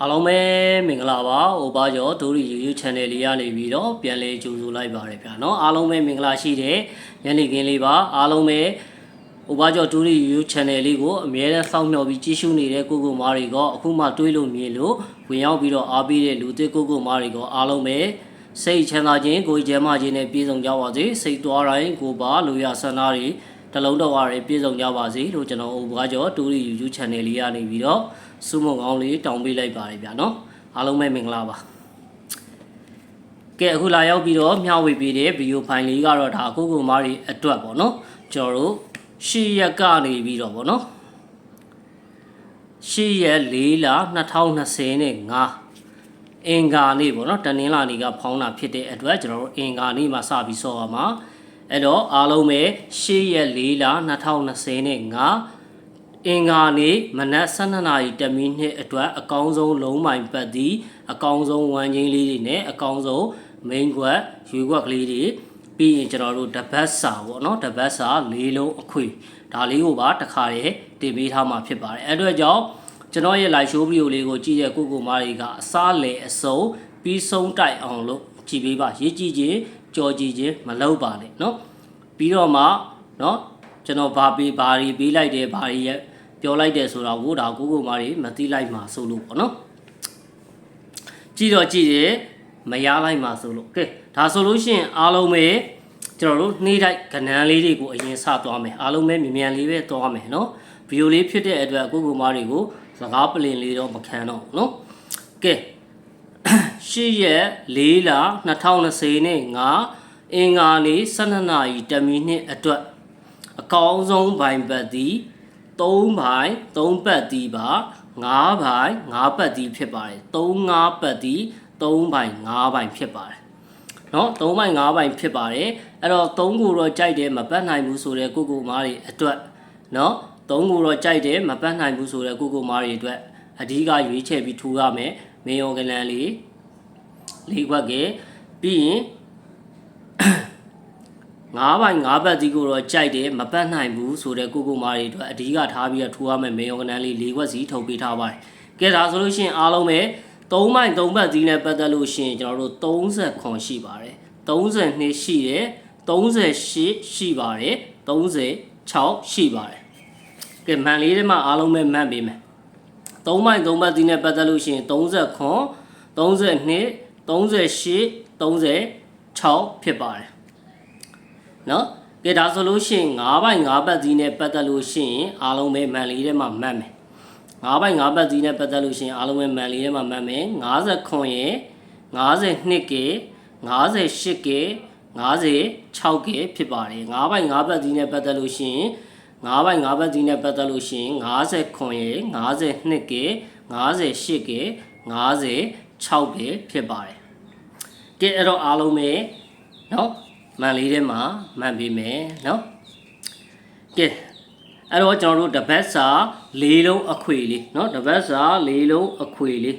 အားလုံးပဲမင်္ဂလာပါ။ဟိုပါကျော်ဒူရီ YouTube Channel လေးရနေပြီးတော့ပြန်လေးကြိုဆိုလိုက်ပါရခင်ဗျာ။နော်အားလုံးပဲမင်္ဂလာရှိတဲ့ညနေခင်းလေးပါ။အားလုံးပဲဟိုပါကျော်ဒူရီ YouTube Channel လေးကိုအမြဲတမ်းစောင့်မျှော်ပြီးကြည့်ရှုနေတဲ့ကိုကိုမားတွေကအခုမှတွေးလို့မြင်လို့ဝင်ရောက်ပြီးတော့အားပေးတဲ့လူသစ်ကိုကိုမားတွေကအားလုံးပဲစိတ်ချမ်းသာခြင်းကိုယ်ကျဲမခြင်းနဲ့ပြည့်စုံကြပါစေ။စိတ်တော်တိုင်းကိုပါလူရဆန္ဒတွေ နှလုံးတော်အားတွေပြည့်စုံကြပါစေလို့ကျွန်တော်ဦးဘွားကျော်တူရီ YouTube Channel လေးကနေပြီးတော့စုမုံကောင်းလေးတောင်းပေးလိုက်ပါတယ်ဗျာနော်အားလုံးပဲမင်္ဂလာပါကဲအခုလာရောက်ပြီးတော့မျှဝေပေးတဲ့ဗီဒီယိုဖိုင်လေးကတော့ဒါကိုကိုမားတွေအတွက်ပေါ့နော်ကျွန်တော်တို့ရှီရက်ကနေပြီးတော့ပေါ့နော်ရှီရက်၄လ2025အင်္ဂါနေ့ပေါ့နော်တနင်္လာနေ့ကဖောင်းတာဖြစ်တဲ့အတွက်ကျွန်တော်တို့အင်္ဂါနေ့မှာစပြီးဆော့ရမှာ အဲ့တော့အားလုံးပဲရှေ့ရက်၄လ2020နဲ့5အင်္ဂါနေ့မနက်12နာရီတမိနစ်အတွက်အကောင်းဆုံးလုံးမိုင်ပတ်သည်အကောင်းဆုံးဝမ်းချင်းလေးတွေနဲ့အကောင်းဆုံး main ကွက်ရွေကွက်ကလေးတွေပြီးရင်ကျွန်တော်တို့တပတ်စာပေါ့နော်တပတ်စာ၄လုံးအခွေဒါလေးကိုပါတစ်ခါတည်းတင်ပေးထားမှာဖြစ်ပါတယ်အဲ့အတွက်ကြောင့်ကျွန်တော်ရဲ့ live show video လေးကိုကြည့်တဲ့ကိုကိုမားတွေကအစားလေအစုံပြီးဆုံးတိုက်အောင်လို့ကြည့်ပေးပါရေးကြည့်ခြင်း ကြော်ကြည်ခြင်းမလုပ်ပါနဲ့เนาะပြီးတော့မှเนาะကျွန်တော်ဘာပေးဘာတွေပေးလိုက်တယ်ဘာတွေရပြောလိုက်တယ်ဆိုတော့ကိုဒါကိုကိုမာတွေမသိလိုက်မှာဆိုလို့ပေါ့เนาะကြည့်တော့ကြည့်ရင်မရလိုက်မှာဆိုလို့ကဲဒါဆိုလို့ရှိရင်အားလုံးပဲကျွန်တော်တို့နှေးတိုက်ကဏန်းလေးတွေကိုအရင်စသွားမယ်အားလုံးပဲမြန်မြန်လေးပဲသွားမယ်เนาะဗီဒီယိုလေးဖြစ်တဲ့အတွက်ကိုကိုမာတွေကိုစကားပလင်လေးတော့မခံတော့เนาะကဲ 8ရက်4လ2020နဲ့9အင်္ဂါနေ့12နာရီတမီနှစ်အတွက်အကောင်းဆုံးဘိုင်ပတ်သည်3ဘိုင်3ပတ်သည်ပါ9ဘိုင်9ပတ်သည်ဖြစ်ပါတယ်3 9ပတ်သည်3ဘိုင်9ဘိုင်ဖြစ်ပါတယ်နော်3ဘိုင်9ဘိုင်ဖြစ်ပါတယ်အဲ့တော့3ကိုတော့ကြိုက်တယ်မပတ်နိုင်ဘူးဆိုတဲ့ကိုကိုမားတွေအတွက်နော်3ကိုတော့ကြိုက်တယ်မပတ်နိုင်ဘူးဆိုတဲ့ကိုကိုမားတွေအတွက်အဓိကရွေးချယ်ပြီးထူရမယ်မေယောကလန်လေး လေးခွက်ကပြီးရင်ငါးပိုင်ငါးဘတ်စီကိုတော့ကြိုက်တယ်မပတ်နိုင်ဘူးဆိုတဲ့ကိုကိုမားတွေအတွက်အဓိကထားပြီးတော့ထူရမယ်မေယောဂလန်လေးလေးခွက်စီထုတ်ပေးထားပါတယ်ကဲဒါဆိုလို့ရှိရင်အားလုံးပဲ3မိုင်3ဘတ်စီနဲ့ပတ်သက်လို့ရှိရင်ကျွန်တော်တို့30ခွန်ရှိပါတယ်32ရှိတယ်38ရှိပါတယ်36ရှိပါတယ်ကဲမှန်လေးတွေမှာအားလုံးပဲမှတ်ပေးမယ်3မိုင်3ဘတ်စီနဲ့ပတ်သက်လို့ရှိရင်30ခွန်32 38 36ဖြစ်ပါတယ်နော်ကဲဒါဆိုလို့ရှိရင်9ဘိုင်9ဘတ်စီနဲ့ပတ်သက်လို့ရှိရင်အားလုံးပဲမှန်လေးထဲမှာမှတ်မယ်9ဘိုင်9ဘတ်စီနဲ့ပတ်သက်လို့ရှိရင်အားလုံးပဲမှန်လေးထဲမှာမှတ်မယ်50ခွန်ရဲ့52ကေ58ကေ56ကေဖြစ်ပါတယ်9ဘိုင်9ဘတ်စီနဲ့ပတ်သက်လို့ရှိရင်9ဘိုင်9ဘတ်စီနဲ့ပတ်သက်လို့ရှိရင်50ခွန်ရဲ့52ကေ58ကေ56 ကေဖြစ်ပါတယ်ကဲအဲ့တော့အားလုံးပဲเนาะမှန်လေးထဲမှာမှန်ပေးမယ်เนาะကဲအဲ့တော့ကျွန်တော်တို့တပတ်စာ၄လုံးအခွေလေးเนาะတပတ်စာ၄လုံးအခွေလေး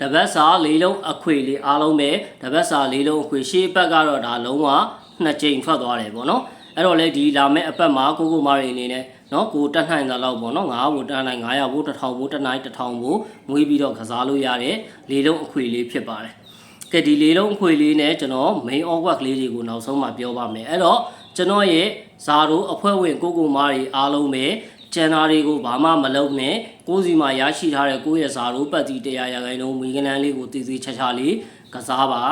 တပတ်စာ၄လုံးအခွေလေးအားလုံးပဲတပတ်စာ၄လုံးအခွေရှေ့ဘက်ကတော့ဒါလုံးဝနှစ်ကြိမ်ထွက်သွားတယ်ပေါ့နော် အဲ့တော့လေဒီလာမဲ့အပတ်မှာကိုကိုမာရီအနေနဲ့နော်ကိုတက်နိုင်တာလောက်ပေါ့နော်9ဘို့တက်နိုင်900ဘို့1000ဘို့တက်နိုင်1000ဘို့ငွေပြီးတော့ကစားလို့ရတဲ့လေးလုံးအခွေလေးဖြစ်ပါတယ်ကဲဒီလေးလုံးအခွေလေးနဲ့ကျွန်တော် main awkward လေးတွေကိုနောက်ဆုံးမှပြောပါမယ်အဲ့တော့ကျွန်တော်ရဲ့ဇာတို့အဖွဲ့ဝင်ကိုကိုမာရီအားလုံးပဲကျန်တာတွေကိုဘာမှမလုပ်နဲ့ကိုယ်စီမှာရရှိထားတဲ့ကိုယ့်ရဲ့ဇာတို့ပတ်တီတရားရာခိုင်နှုန်းမိကနန်းလေးကိုတည်တည်ချာချာလေးကစားပါ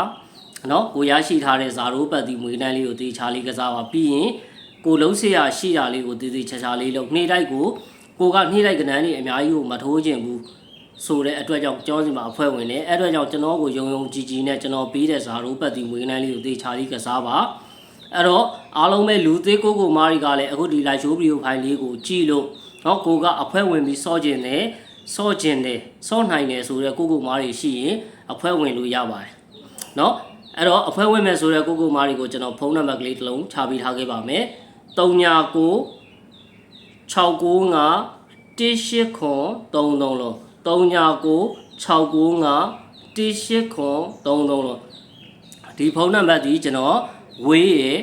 နော်ကိုရရှိထားတဲ့ဇာတို့ပတ်တီမွေးနှမ်းလေးကိုတည်ချာလေးကစားပါပြီးရင်ကိုလုံးဆေးရရှိတာလေးကိုတည်တည်ချာချာလေးလုပ်နှိမ့်တိုက်ကိုကိုကနှိမ့်တိုက်ကနန်းလေးအများကြီးကိုမထိုးခြင်းဘူးဆိုတဲ့အတွက်ကြောင့်ကျောင်းစီမှာအဖွဲ့ဝင်နေအဲ့အတွက်ကြောင့်ကျွန်တော်ကိုယုံယုံကြည်ကြည်နဲ့ကျွန်တော်ပေးတဲ့ဇာတို့ပတ်တီမွေးနှမ်းလေးကိုတည်ချာလေးကစားပါအဲ့တော့အားလုံးပဲလူသေးကိုကိုမားရီကလည်းအခုဒီ live show video file လေးကိုကြည့်လို့နော်ကိုကအဖွဲဝင်ပြီးစောကျင်တယ်စောကျင်တယ်စောနိုင်တယ်ဆိုတော့ကိုကိုမားရီရှိရင်အဖွဲဝင်လို့ရပါတယ်နော် အဲ့တော့အဖွဲဝင်မယ်ဆိုတော့ကိုကိုမားရီကိုကျွန်တော်ဖုန်းနံပါတ်ကလေးတစ်လုံးချပေးထားခဲ့ပါမယ်39 695 18ခွန်33လုံး39 695 18ခွန်33လုံးဒီဖုန်းနံပါတ်ဒီကျွန်တော်ဝေးရယ်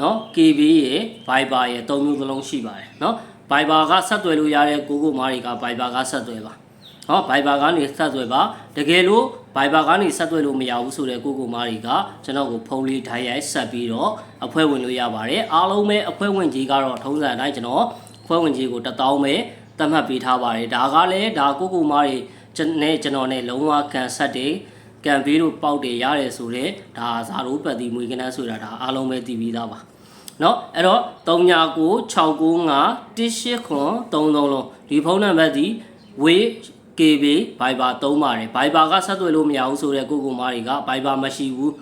နော် KB ရယ် Viber ရယ်သုံးမျိုးစလုံးရှိပါတယ်နော် Viber ကဆက်သွယ်လို့ရတဲ့ကိုကိုမားတွေက Viber ကဆက်သွယ်ပါ ဟော Viber ကနေဆက်သွယ်ပါတကယ်လို့ Viber ကနေဆက်သွယ်လို့မရဘူးဆိုတဲ့ကိုကိုမားတွေကကျွန်တော်ကိုဖုန်းလေးဓာတ်ရိုက်ဆက်ပြီးတော့အဖွဲ့ဝင်လို့ရပါတယ်အားလုံးပဲအဖွဲ့ဝင်ကြီးကတော့ထုံးစံအတိုင်းကျွန်တော်အဖွဲ့ဝင်ကြီးကို1000ပဲသတ်မှတ်ပေးထားပါတယ်ဒါကလည်းဒါကိုကိုမားတွေကျွန်နဲ့ကျွန်တော်နဲ့လုံးဝကန်ဆက်တယ်ကံပေးလို့ပေါက်တယ်ရတယ်ဆိုတော့ဒါဇာရိုးပတ်တီမွေကနန်းဆိုတာဒါအားလုံးပဲသိပြီးသားပါเนาะအဲ့တော့399695 18ခွန်33လုံးဒီဖုန်းနံပါတ်ဒီဝေး KB Viber သုံးပါတယ် Viber ကဆက်သွယ်လို့မရဘူးဆိုတော့ကိုကိုမားတွေက Viber မရှိဘူး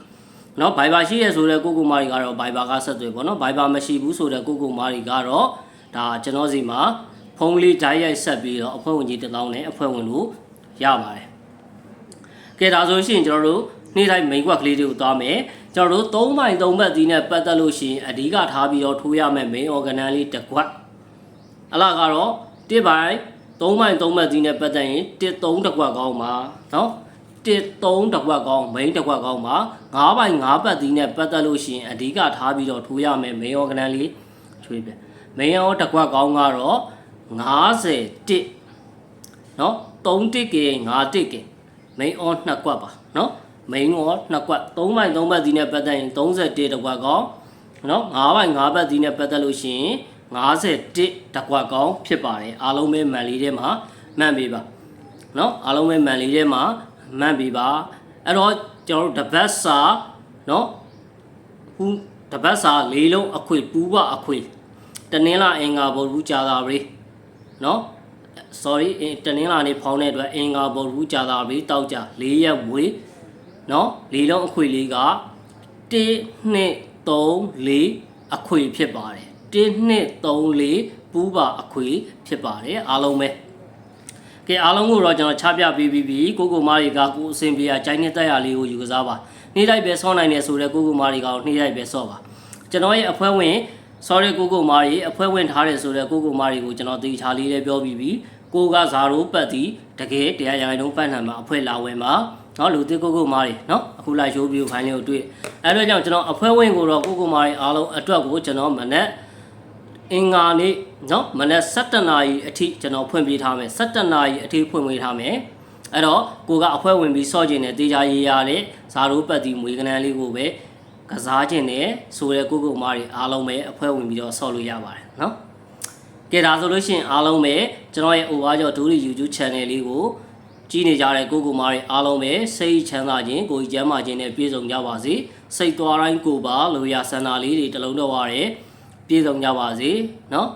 เนาะ Viber ရှိရဆိုတော့ကိုကိုမားတွေကတော့ Viber ကဆက်သွယ်ပေါ့เนาะ Viber မရှိဘူးဆိုတော့ကိုကိုမားတွေကတော့ဒါကျွန်တော်စီမှာဖုန်းလေးဓာတ်ရိုက်ဆက်ပြီးတော့အဖွဲ့ဝင်ကြီးတစ်သောင်းနဲ့အဖွဲ့ဝင်လို့ရပါတယ်ကဲဒါဆိုရှင်ကျွန်တော်တို့နေ့တိုင်း main work ကလေးတွေကိုသွားမယ်ကျွန်တော်တို့3မိုင်3ဘက်သီးနဲ့ပတ်သက်လို့ရှိရင်အဓိကထားပြီးတော့ထိုးရမယ် main organ လေးတစ်ခွက်အလားကတော့1ပိုင် 3မိုင်3ဘက်သီးနဲ့ပတ်သက်ရင်1 3တစ်ခွက်ကောင်းပါနော်1 3တစ်ခွက်ကောင်း main တစ်ခွက်ကောင်းပါ9ပိုင်9ဘက်သီးနဲ့ပတ်သက်လို့ရှိရင်အဓိကထားပြီးတော့ထိုးရမယ် main organ လေးချွေးပြ main ရောတစ်ခွက်ကောင်းကတော့51နော်3တစ်က5တစ်က main on နှစ်ကွက်ပါနော် main on နှစ်ကွက်3မိုင်3ဘက်ဒီနဲ့ပတ်သက်ရင်31တစ်ကွက်ကောင်းနော်5မိုင်5ဘက်ဒီနဲ့ပတ်သက်လို့ရှိရင် 51တစ်ကွက်ကောင်းဖြစ်ပါတယ်အားလုံးပဲမှန်လေးထဲမှာမှန်ပြီပါနော်အားလုံးပဲမှန်လေးထဲမှာမှန်ပြီပါအဲ့တော့ကျွန်တော်တို့တပတ်စာနော်ဟူတပတ်စာလေးလုံးအခွေပူပအခွေတနင်္လာအင်္ဂါဘောဘူးကြာတာပဲနော် sorry အင်းတနင်္လာနေ့ဖောင်းတဲ့အတွက်အင်္ဂါဘောဘူးကြာတာပဲတောက်ကြ၄ရက်မွေးနော်လေးလုံးအခွေလေးက1 2 3 4အခွေဖြစ်ပါတယ် 1 2 3 4ပူးပါအခွေဖြစ်ပါတယ်အားလုံးပဲကဲအားလုံးကိုတော့ကျွန်တော်ချပြပေးပြီးပြီကိုကိုမားတွေကကိုအစင်ပြေအကြိုင်းနဲ့တက်ရလေးကိုယူကစားပါနေ့လိုက်ပဲဆောင်းနိုင်တယ်ဆိုတော့ကိုကိုမားတွေကနေ့လိုက်ပဲဆော့ပါကျွန်တော်ရဲ့အဖွဲ့ဝင် sorry ကိုကိုမားတွေအဖွဲ့ဝင်ထားတယ်ဆိုတော့ကိုကိုမားတွေကိုကျွန်တော်တီချာလေးလေးပြောပြီးပြီကိုကဇာရိုးပတ်တီတကယ်တရားရိုင်းလုံးပတ်နှံမှာအဖွဲ့လာဝင်ပါနော်လူသစ်ကိုကိုမားတွေနော်အခုလိုက်ရိုးပြီးဖိုင်လေးကိုတွေ့အဲတော့ကြောင့်ကျွန်တော်အဖွဲ့ဝင်ကိုတော့ကိုကိုမားတွေအားလုံးအတွက်ကိုကျွန်တော်မနက် အင်္ဂါနေ့နော်မနက်7:00နာရီအထိကျွန်တော်ဖွင့်ပေးထားမယ်7:00နာရီအထိဖွင့်ပေးထားမယ်အဲ့တော့ကိုကအဖွဲဝင်ပြီးဆော့ကျင်တဲ့တေချာရေရတဲ့ဇာရိုးပတ်တီမွေကနန်းလေးကိုပဲကစားကျင်တဲ့ဆိုတဲ့ကိုကုမတွေအားလုံးပဲအဖွဲဝင်ပြီးတော့ဆော့လို့ရပါတယ်နော်ကဲဒါဆိုလို့ရှိရင်အားလုံးပဲကျွန်တော်ရဲ့ over ကြောင့်ဒူရီ YouTube channel လေးကိုကြည့်နေကြတဲ့ကိုကိုမားတွေအားလုံးပဲစိတ်ချမ်းသာခြင်းကိုယ်ကြီးကျမ်းမာခြင်းနဲ့ပြည့်စုံကြပါစေစိတ်သွားတိုင်းကိုပါလိုရာဆန္ဒလေးတွေတလုံးတော့ရတယ် ပြည့်စုံကြပါစေเนาะ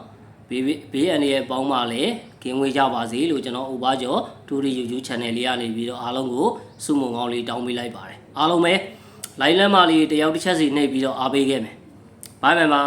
ဘေးဘေးအန္တရာယ်ပေါင်းပါလေကင်းဝေးကြပါစေလို့ကျွန်တော် over ကြောဒူရီ YouTube channel လေးကနေပြီးတော့အားလုံးကိုစုမုံကောင်းလေးတောင်းပေးလိုက်ပါတယ်အားလုံးပဲ line လမ်းမလေးတယောက်တစ်ချက်စီနှိပ်ပြီးတော့အားပေးခဲ့မယ်ဘိုင်ဘိုင်ပါ